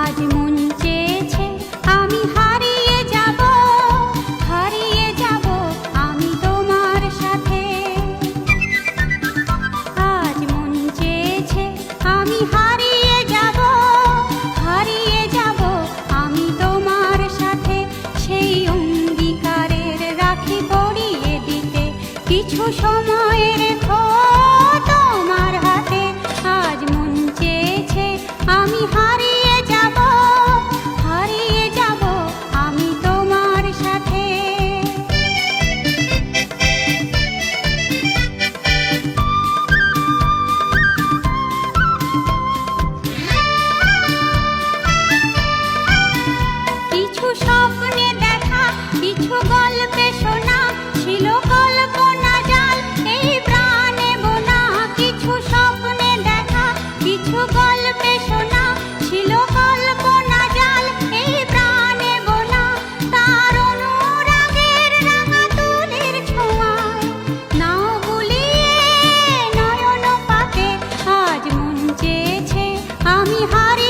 আজ মন চেয়েছে, আমি হারিয়ে যাব হারিয়ে যাব আমি তোমার সাথে। আজ মন চেয়েছে, আমি হারিয়ে যাব হারিয়ে যাব আমি তোমার সাথে। সেই অঙ্গীকারের রাখি পড়িয়ে দিতে কিছু সময়ের রেখো। আমি হারে